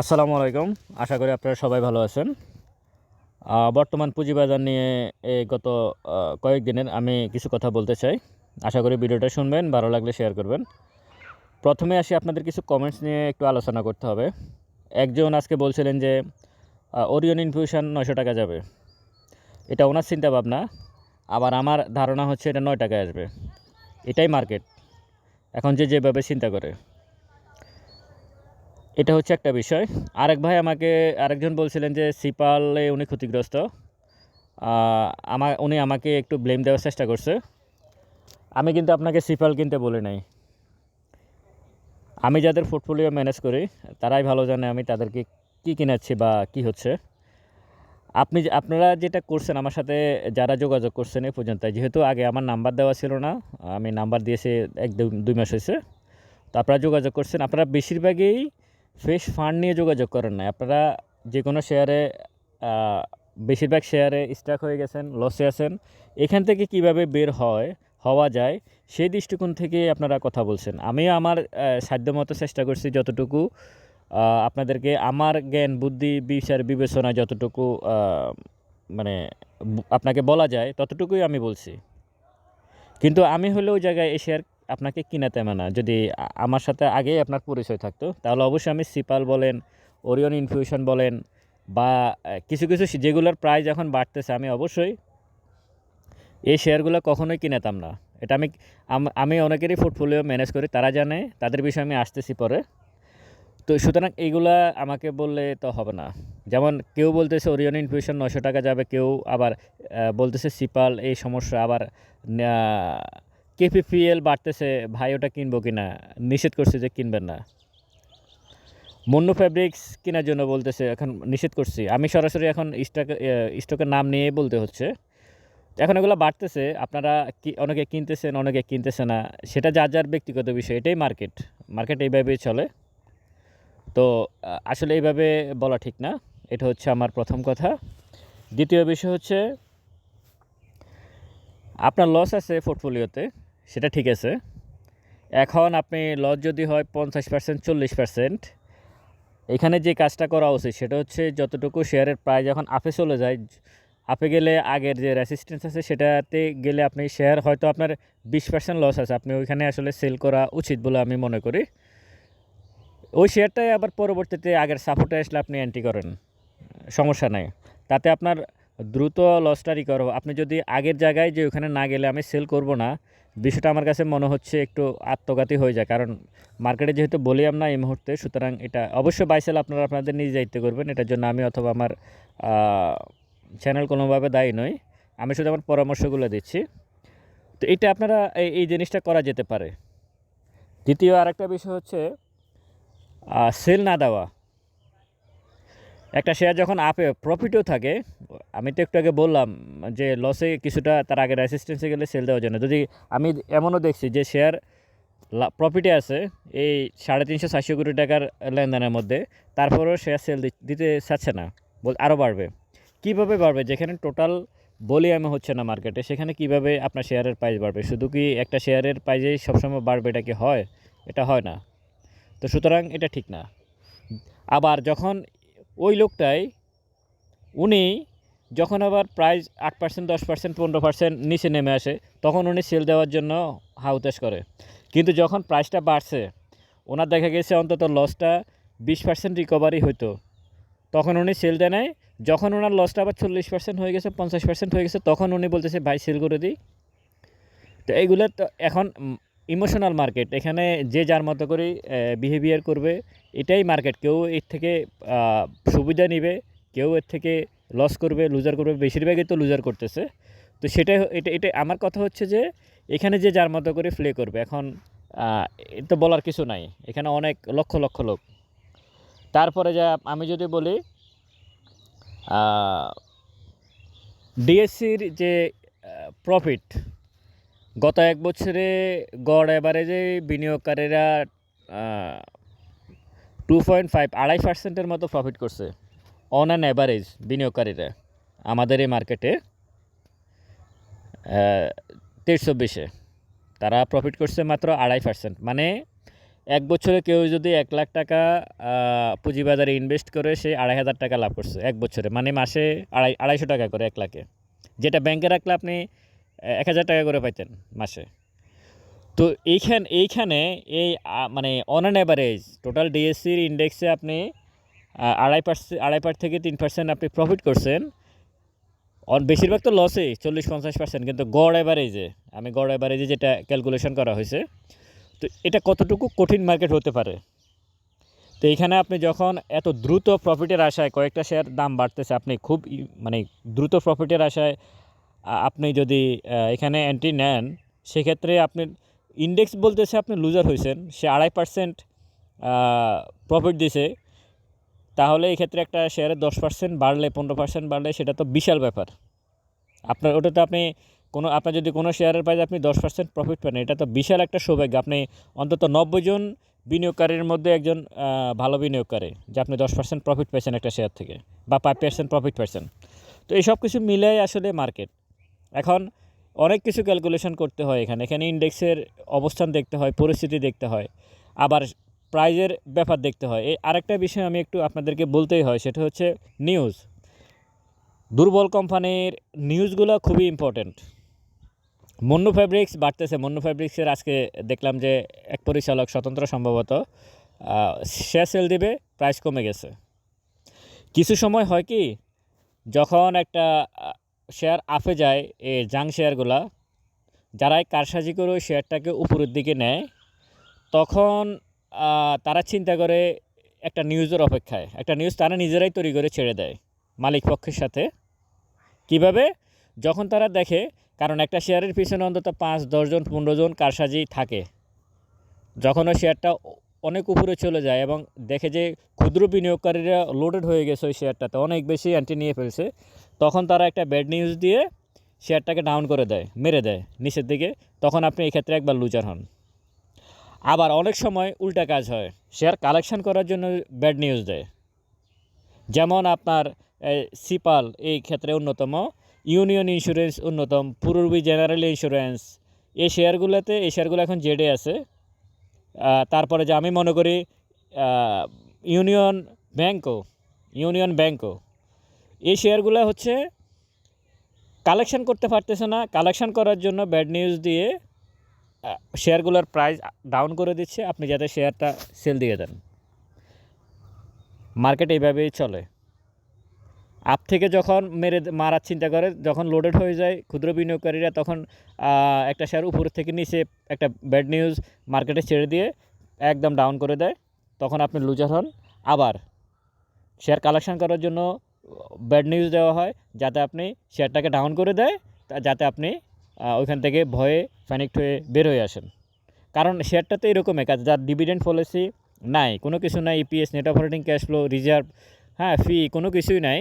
আসসালামু আলাইকুম। আশা করি আপনারা সবাই ভালো আছেন। বর্তমান পুঁজিবাজার নিয়ে এই গত কয়েকদিনের আমি কিছু কথা বলতে চাই। আশা করি ভিডিওটা শুনবেন, ভালো লাগলে শেয়ার করবেন। প্রথমে আসি আপনাদের কিছু কমেন্টস নিয়ে একটু আলোচনা করতে হবে। একজন আজকে বলছিলেন যে ওরিয়ন ইনফিউশন নয়শো টাকা যাবে। এটা ওনার চিন্তা ভাবনা আবার আমার ধারণা হচ্ছে এটা নয় টাকায় আসবে। এটাই মার্কেট এখন যে যেভাবে চিন্তা করে। এটা হচ্ছে একটা বিষয়। আরেক ভাই আমাকে, আরেকজন বলছিলেন যে সিপালে উনি ক্ষতিগ্রস্ত। আমা, উনি আমাকে একটু ব্লেম দেওয়ার চেষ্টা করছে। আমি কিন্তু আপনাকে সিপাল কিনতে বলি নাই। আমি যাদের পোর্টফোলিও ম্যানেজ করি, তারাই ভালো জানে আমি তাদেরকে কী কিনাচ্ছি বা কি হচ্ছে। আপনি আপনারা যেটা করছেন আমার সাথে, যারা যোগাযোগ করছেন এই পর্যন্ত যেহেতু আগে আমার নাম্বার দেওয়া ছিল না, আমি নাম্বার দিয়েছি এক দুই মাস হয়েছে। তো আপনারা যোগাযোগ করছেন। আপনারা বেশিরভাগই ফ্রেশ ফান্ড নিয়ে যোগাযোগ করেন না আপনারা যে কোনো শেয়ারে বেশিরভাগ শেয়ারে স্টাক হয়ে গেছেন লসে আছেন। এখান থেকে কীভাবে বের হয়, হওয়া যায়, সেই দৃষ্টিকোণ থেকে আপনারা কথা বলছেন। আমিও আমার সাধ্যমতো চেষ্টা করছি যতটুকু আপনাদেরকে আমার জ্ঞান, বুদ্ধি, বিচার, বিবেচনা যতটুকু মানে আপনাকে বলা যায়, ততটুকুই আমি বলছি। কিন্তু আমি হলে ওই জায়গায় এসে আর আপনাকে কিনাতে না যদি আমার সাথে আগেই আপনার পরিচয় থাকতো, তাহলে অবশ্যই আমি সিপাল বলেন, ওরিয়ন ইনফিউশন বলেন, বা কিছু কিছু যেগুলোর প্রাইস এখন বাড়তেছে, আমি অবশ্যই এই শেয়ারগুলো কখনোই কিনাতাম না। এটা আমি আমি অনেকেরই পোর্টফোলিও ম্যানেজ করি, তারা জানে, তাদের বিষয়ে আমি আসতেছি পরে। তো সুতরাং এইগুলা আমাকে বললে তো হবে না। যেমন কেউ বলতেছে ওরিয়ন ইনফিউশন নশো টাকা যাবে, কেউ আবার বলতেছে সিপাল, এই সমস্যা, আবার কেপিপিএল বাড়তেছে, ভাই ওটা কিনবো কিনা? নিষেধ করছে যে কিনবেন না। মন্য ফ্যাব্রিক্স কেনার জন্য বলতেছে, এখন নিষেধ করছি। আমি সরাসরি এখন স্টক স্টকের নাম নিয়ে বলতে হচ্ছে। এখন এগুলো বাড়তেছে, আপনারা কি, অনেকে কিনতেছেন, অনেকে কিনতেছে না। সেটা যার যার ব্যক্তিগত বিষয়, এটাই মার্কেট মার্কেট এইভাবেই চলে। তো আসলে এইভাবে বলা ঠিক না। এটা হচ্ছে আমার প্রথম কথা। দ্বিতীয় বিষয় হচ্ছে, আপনার লস আছে পোর্টফোলিওতে সেটা ঠিক আছে। এখন আপনি লস যদি হয় পঞ্চাশ পার্সেন্ট চল্লিশ পার্সেন্ট এখানে যে কাজটা করা উচিত সেটা হচ্ছে যতটুকু শেয়ারের প্রাইস যখন আপে চলে যায় আপে গেলে আগের যে রেসিস্ট্যান্স আছে সেটাতে গেলে আপনি শেয়ার হয়তো আপনার বিশ পার্সেন্ট লস আছে, আপনি ওইখানে আসলে সেল করা উচিত বলে আমি মনে করি। ওই শেয়ারটাই আবার পরবর্তীতে আগের সাপোর্টে আসলে আপনি অ্যান্টি করেন, সমস্যা নাই। তাতে আপনার দ্রুত লসটা রিকভার হবে। আপনি যদি আগের জায়গায় যে ওখানে না গেলে আমি সেল করব না বিষয়টা আমার কাছে মনে হচ্ছে একটু আত্মঘাতী হয়ে যায়। কারণ মার্কেটে যেহেতু বলিয়াম না এই মুহূর্তে, সুতরাং এটা অবশ্যই বাইসেল আপনারা আপনাদের নিজ দায়িত্ব করবেন। এটার জন্য আমি অথবা আমার চ্যানেল কোনোভাবে দায়ী নই। আমি শুধু আমার পরামর্শগুলো দিচ্ছি। তো এটা আপনারা এই জিনিসটা করা যেতে পারে। দ্বিতীয় আরেকটা বিষয় হচ্ছে সেল না দেওয়া। একটা শেয়ার যখন আপে প্রফিটও থাকে, আমি তো একটু আগে বললাম যে লসে কিছুটা তার আগে রেসিস্টেন্সে গেলে সেল দেওয়ার জন্য। যদি আমি এমনও দেখছি যে শেয়ার প্রফিটে আছে, এই সাড়ে তিনশো চারশো কোটি টাকার লেনদেনের মধ্যে, তারপরেও শেয়ার সেল দিতে চাচ্ছে না, বল আরও বাড়বে। কীভাবে বাড়বে? যেখানে টোটাল বলিয়ামে হচ্ছে না মার্কেটে সেখানে কীভাবে আপনার শেয়ারের প্রাইস বাড়বে? শুধু কি একটা শেয়ারের প্রাইজেই সবসময় বাড়বে এটা কি হয়? এটা হয় না। তো সুতরাং এটা ঠিক না। আবার যখন ওই লোকটাই, উনি যখন আবার প্রাইস আট পার্সেন্ট দশ পার্সেন্ট পনেরো পার্সেন্ট নিচে নেমে আসে, তখন উনি সেল দেওয়ার জন্য হাউতাস করে। কিন্তু যখন প্রাইসটা বাড়ছে, ওনার দেখা গেছে অন্তত লসটা বিশ পার্সেন্ট রিকভারি হইতো। তখন উনি সেল দেয় নাই, যখন ওনার লসটা আবার চল্লিশ পার্সেন্ট হয়ে গেছে, পঞ্চাশ পার্সেন্ট হয়ে গেছে, তখন উনি বলতেছে, ভাই সেল করে দিই। তো এইগুলো তো এখন ইমোশনাল মার্কেট এখানে যে যার মতো করে বিহেভিয়ার করবে এটাই মার্কেট কেউ এর থেকে সুবিধা নিবে, কেউ এর থেকে লস করবে লুজার করবে, বেশিরভাগই তো লুজার করতেছে। তো সেটাই এটা এটা আমার কথা হচ্ছে যে, এখানে যে যার মতো করে প্লে করবে, এখন তো বলার কিছু নাই। এখানে অনেক, লক্ষ লক্ষ লোক। তারপরে যা, আমি যদি বলি ডিএসসির যে প্রফিট গত এক বছরে গড় অ্যাভারেজে বিনিয়োগকারীরা টু পয়েন্ট ফাইভ আড়াই পার্সেন্টের মতো প্রফিট করছে অন অ্যান অ্যাভারেজ বিনিয়োগকারীরা আমাদের এই মার্কেটে তেইশ চব্বিশে। তারা প্রফিট করছে মাত্র আড়াই পার্সেন্ট মানে এক বছরে কেউ যদি এক লাখ টাকা পুঁজিবাজারে ইনভেস্ট করে সে আড়াই হাজার টাকা লাভ করছে এক বছরে। মানে মাসে আড়াই, আড়াইশো টাকা করে এক লাখে। যেটা ব্যাংকে রাখলে আপনি এক হাজার টাকা করে পাইতেন মাসে। তো এইখান, এইখানে এই মানে অন অ্যান অ্যাভারেজ টোটাল ডিএসসির ইন্ডেক্সে আপনি আড়াই পার্সেন্ট আড়াই পার্ট থেকে তিন পার্সেন্ট আপনি প্রফিট করছেন। অন বেশিরভাগ তো লসে চল্লিশ পঞ্চাশ পার্সেন্ট, কিন্তু গড় অ্যাভারেজে আমি গড় অ্যাভারেজে যেটা ক্যালকুলেশন করা হয়েছে, তো এটা কতটুকু কঠিন মার্কেট হতে পারে? তো এইখানে আপনি যখন এত দ্রুত প্রফিটের আশায় কয়েকটা শেয়ার দাম বাড়তেছে, আপনি খুব মানে দ্রুত প্রফিটের আশায় আপনি যদি এখানে এন্ট্রি নেন, সেক্ষেত্রে আপনি ইন্ডেক্স বলতেছে আপনি লুজার হয়েছেন, সে আড়াই পার্সেন্ট প্রফিট দিছে, তাহলে এই ক্ষেত্রে একটা শেয়ারে দশ পার্সেন্ট বাড়লে, পনেরো পার্সেন্ট বাড়লে সেটা তো বিশাল ব্যাপার। আপনার ওটাতে আপনি কোনো, আপনার যদি কোনো শেয়ারের প্রাইজে আপনি দশ পার্সেন্ট প্রফিট পান, এটা তো বিশাল একটা সৌভাগ্য। আপনি অন্তত নব্বই জন বিনিয়োগকারীর মধ্যে একজন ভালো বিনিয়োগকারী, যে আপনি দশ পার্সেন্ট প্রফিট পেয়েছেন একটা শেয়ার থেকে, বা ফাইভ পার্সেন্ট প্রফিট পেয়েছেন। তো এই সব কিছু মিলাই আসলে মার্কেট এখন অনেক কিছু ক্যালকুলেশন করতে হয় এখানে। এখানে ইন্ডেক্সের অবস্থান দেখতে হয়, পরিস্থিতি দেখতে হয়, আবার প্রাইজের ব্যাপার দেখতে হয়। এই আরেকটা বিষয় আমি একটু আপনাদেরকে বলতেই হয়, সেটা হচ্ছে নিউজ দুর্বল কোম্পানির নিউজগুলো খুবই ইম্পর্ট্যান্ট মন্নু ফ্যাব্রিক্স বাড়তেছে। মন্নু ফ্যাব্রিক্সের আজকে দেখলাম যে এক পরিচালক স্বতন্ত্র সম্ভবত শেয়ার সেল দিবে প্রাইস কমে গেছে। কিছু সময় হয় কি, যখন একটা শেয়ার আপে যায় এই জাং শেয়ারগুলা। যারাই কারসাজি করে ওই শেয়ারটাকে উপরের দিকে নেয়, তখন তারা চিন্তা করে একটা নিউজের অপেক্ষায়। একটা নিউজ তারা নিজেরাই তৈরি করে ছেড়ে দেয় মালিক পক্ষের সাথে। কীভাবে? যখন তারা দেখে, কারণ একটা শেয়ারের পিছনে অন্তত পাঁচ দশজন পনেরো জন কারসাজি থাকে, যখন ওই শেয়ারটা অনেক উপরে চলে যায় এবং দেখে যে ক্ষুদ্র বিনিয়োগকারীরা লোডেড হয়ে গেছে ওই শেয়ারটাতে, অনেক বেশি অ্যান্টি নিয়ে ফেলছে তখন তারা একটা ব্যাড নিউজ দিয়ে শেয়ারটাকে ডাউন করে দেয়, মেরে দেয় নিচের দিকে। তখন আপনি এই ক্ষেত্রে একবার লুজার হন। আবার অনেক সময় উল্টা কাজ হয় শেয়ার কালেকশন করার জন্য ব্যাড নিউজ দেয়। যেমন আপনার সিপাল এই ক্ষেত্রে অন্যতম ইউনিয়ন ইন্স্যুরেন্স অন্যতম পূর্বী জেনারেল ইন্স্যুরেন্স এই শেয়ারগুলোতে এই শেয়ারগুলো এখন জেডে আছে। তারপরে যে আমি মনে করি ইউনিয়ন ব্যাংকও ইউনিয়ন ব্যাংকও এই শেয়ারগুলো হচ্ছে কালেকশন করতে পারতেছে না। কালেকশন করার জন্য ব্যাড নিউজ দিয়ে শেয়ারগুলোর প্রাইস ডাউন করে দিচ্ছে। আপনি যাতে শেয়ারটা সেল দিয়ে দেন। মার্কেট এইভাবেই চলে। আপ থেকে যখন মেরে মারার চিন্তা করে, যখন লোডেড হয়ে যায় ক্ষুদ্র বিনিয়োগকারীরা, তখন একটা শেয়ার উপর থেকে নিচে একটা ব্যাড নিউজ মার্কেটে ছেড়ে দিয়ে একদম ডাউন করে দেয়। তখন আপনি লুজার হন। আবার শেয়ার কালেকশন করার জন্য ব্যাড নিউজ দেওয়া হয় যাতে আপনি শেয়ারটাকে ডাউন করে দেয় যাতে আপনি ওইখান থেকে ভয়ে প্যানিকড হয়ে বের হয়ে আসেন। কারণ শেয়ারটা তো এরকমই, কাজ যার ডিভিডেন্ড পলিসি নাই, কোনো কিছু নাই EPS net operating cash flow reserve হ্যাঁ ফি কোনো কিছুই নাই।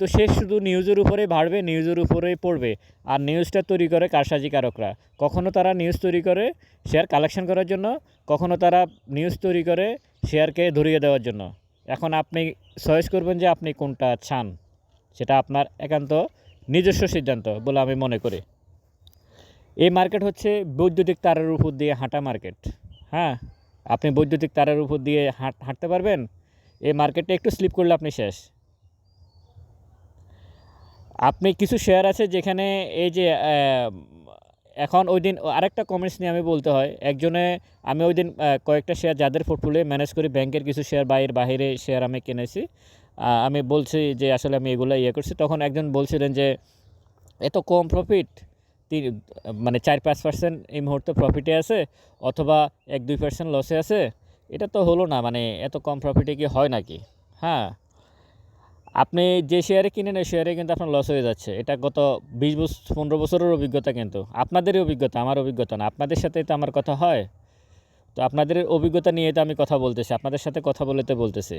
তো সে শুধু নিউজের উপরে বাড়বে নিউজের উপরেই পড়বে। আর নিউজটা তৈরি করে কারসাজিকারকরা। কখনও তারা নিউজ তৈরি করে শেয়ার কালেকশন করার জন্য কখনও তারা নিউজ তৈরি করে শেয়ারকে ধরিয়ে দেওয়ার জন্য। এখন আপনি চয়েস করবেন যে আপনি কোনটা চান। সেটা আপনার একান্ত নিজস্ব সিদ্ধান্ত বলে আমি মনে করি। এই মার্কেট হচ্ছে বৈদ্যুতিক তারের উপর দিয়ে হাঁটা মার্কেট হ্যাঁ আপনি বৈদ্যুতিক তারের উপর দিয়ে হাঁট, হাঁটতে পারবেন। এই মার্কেটে একটু স্লিপ করলে আপনি শেষ। আপনি কিছু শেয়ার আছে যেখানে এই যে এখন ওই দিন আরেকটা কমেন্টস নিয়ে আমি বলতে হয়। একজনে, আমি ওই দিন কয়েকটা শেয়ার যাদের পোর্টফোলিও ম্যানেজ করি, ব্যাংকের কিছু শেয়ার বাইরের বাইরে শেয়ার আমি কিনেছি। আমি বলছি যে, আসলে আমি এগুলো ইয়ে করছি। তখন একজন বলছিলেন যে, এত কম প্রফিট তিন মানে চার, পাঁচ পার্সেন্ট এই মুহূর্তে প্রফিটে আছে? অথবা এক, দুই পার্সেন্ট লসে আছে? এটা তো হলো না মানে এত কম প্রফিটে কি হয় নাকি? হ্যাঁ। আপনি যে শেয়ারে কিনেন, ওই শেয়ারে কিন্তু আপনার লস হয়ে যাচ্ছে। এটা গত বিশ বছর পনেরো বছরের অভিজ্ঞতা কিন্তু। আপনাদেরই অভিজ্ঞতা, আমার অভিজ্ঞতা না। আপনাদের সাথে তো আমার কথা হয়। তো আপনাদের অভিজ্ঞতা নিয়ে তো আমি কথা বলতেছি, আপনাদের সাথে কথা বলেতে বলতেছি।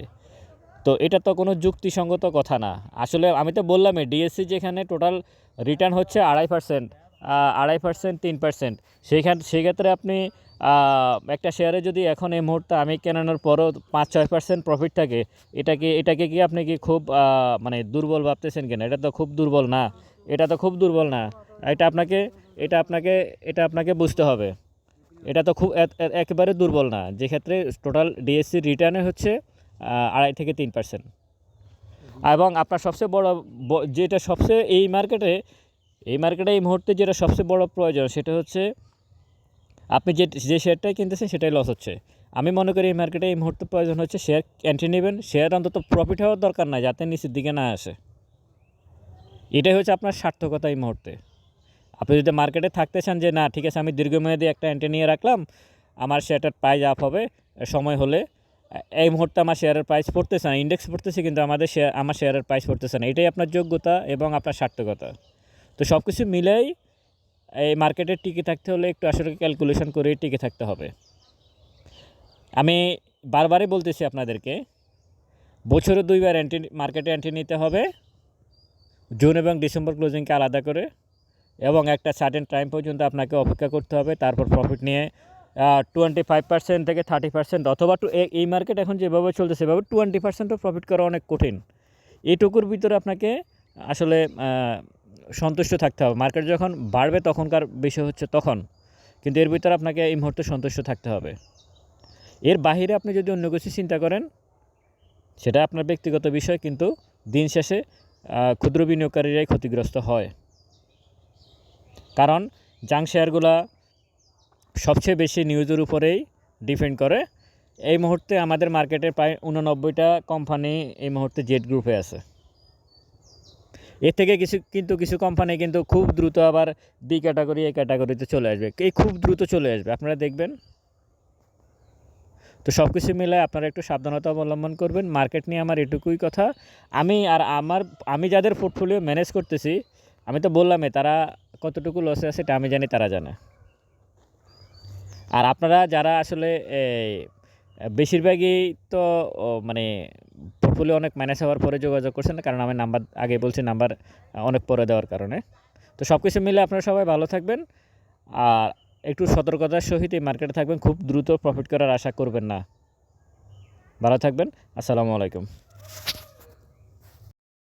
তো এটা তো কোনো যুক্তিসঙ্গত কথা না। আসলে আমি তো বললামই ডিএসসি যেখানে টোটাল রিটার্ন হচ্ছে আড়াই পার্সেন্ট আড়াই পার্সেন্ট তিন পার্সেন্ট সেইখান সেক্ষেত্রে আপনি একটা শেয়ারে যদি এখন এই মুহূর্তে আমি কেনানোর পরও পাঁচ ছয় পার্সেন্ট প্রফিট থাকে এটাকে এটাকে কি আপনি কি খুব মানে দুর্বল ভাবতেছেন কেন? এটা তো খুব দুর্বল না। এটা তো খুব দুর্বল না। এটা আপনাকে এটা আপনাকে এটা আপনাকে বুঝতে হবে। এটা তো খুব একেবারে দুর্বল না। যে ক্ষেত্রে টোটাল ডিএসসি রিটার্নে হচ্ছে আড়াই থেকে তিন পার্সেন্ট এবং আপনার সবচেয়ে বড় যেটা সবচেয়ে এই মার্কেটে এই মার্কেটে এই মুহূর্তে যেটা সবচেয়ে বড় প্রয়োজন, সেটা হচ্ছে আপনি যে যে শেয়ারটাই কিনতেছেন সেটাই লস হচ্ছে। আমি মনে করি এই মার্কেটে এই মুহূর্তে প্রয়োজন হচ্ছে শেয়ার এন্ট্রি নেবেন শেয়ার অন্তত প্রফিট হওয়ার দরকার নাই, যাতে নিচের দিকে না আসে। এটাই হচ্ছে আপনার সার্থকতা এই মুহূর্তে। আপনি যদি মার্কেটে থাকতে চান যে, না, ঠিক আছে, আমি দীর্ঘমেয়াদী একটা এন্ট্রি নিয়ে রাখলাম, আমার শেয়ারটার প্রাইস আপ হবে, সময় হলে। এই মুহূর্তে আমার শেয়ারের প্রাইস পড়তেছে না ইন্ডেক্স পড়তেছে, কিন্তু আমাদের শেয়ার আমার শেয়ারের প্রাইস পড়তেছে না। এটাই আপনার যোগ্যতা এবং আপনার সার্থকতা। তো সব কিছু মিলেই এই মার্কেটে টিকে থাকতে হলে একটু আসলে ক্যালকুলেশন করে টিকে থাকতে হবে। আমি বারবারই বলতেছি আপনাদেরকে, বছরে দুইবার এন্ট্রি মার্কেটে এন্ট্রি নিতে হবে জুন এবং ডিসেম্বর ক্লোজিংকে আলাদা করে, এবং একটা সার্টেন টাইম পর্যন্ত আপনাকে অপেক্ষা করতে হবে, তারপর প্রফিট নিয়ে টোয়েন্টি ফাইভ পার্সেন্ট থেকে থার্টি পার্সেন্ট অথবা টু এই মার্কেট এখন যেভাবে চলছে সেভাবে টোয়েন্টি পার্সেন্টও প্রফিট করা অনেক কঠিন। এইটুকুর ভিতরে আপনাকে আসলে সন্তুষ্ট থাকতে হবে। মার্কেট যখন বাড়বে তখনকার বিষয় হচ্ছে তখন। কিন্তু এর ভিতরে আপনাকে এই মুহূর্তে সন্তুষ্ট থাকতে হবে। এর বাহিরে আপনি যদি অন্য কিছু চিন্তা করেন, সেটা আপনার ব্যক্তিগত বিষয়, কিন্তু দিন শেষে ক্ষুদ্র বিনিয়োগকারীরাই ক্ষতিগ্রস্ত হয়। কারণ জাং শেয়ারগুলা সবচেয়ে বেশি নিউজের উপরেই ডিপেন্ড করে। এই মুহূর্তে আমাদের মার্কেটে প্রায় উননব্বইটা কোম্পানি এই মুহূর্তে জেড গ্রুপে আছে। এর থেকে কিছু, কিন্তু কিছু কোম্পানি কিন্তু খুব দ্রুত আবার বি ক্যাটাগরি এ ক্যাটাগরিতে চলে আসবে। এই খুব দ্রুত চলে আসবে, আপনারা দেখবেন। তো সব কিছু মিলে আপনারা একটু সাবধানতা অবলম্বন করবেন। মার্কেট নিয়ে আমার এটুকুই কথা। আমি আর আমার, আমি যাদের পোর্টফোলিও ম্যানেজ করতেছি, আমি তো বললামই তারা কতটুকু লসে আছে এটা আমি জানি, তারা জানে। আর আপনারা যারা আসলে বেশিরভাগই তো মানে পোর্টফোলিও অনেক ম্যানেজ হওয়ার পরে যোগাযোগ করছেন, কারণ আমি নাম্বার, আগে বলছি নাম্বার অনেক পরে দেওয়ার কারণে। তো সব কিছু মিলে আপনারা সবাই ভালো থাকবেন, আর একটু সতর্কতার সহিত এই মার্কেটে থাকবেন, খুব দ্রুত প্রফিট করার আশা করবেন না। ভালো থাকবেন, আসসালামু আলাইকুম।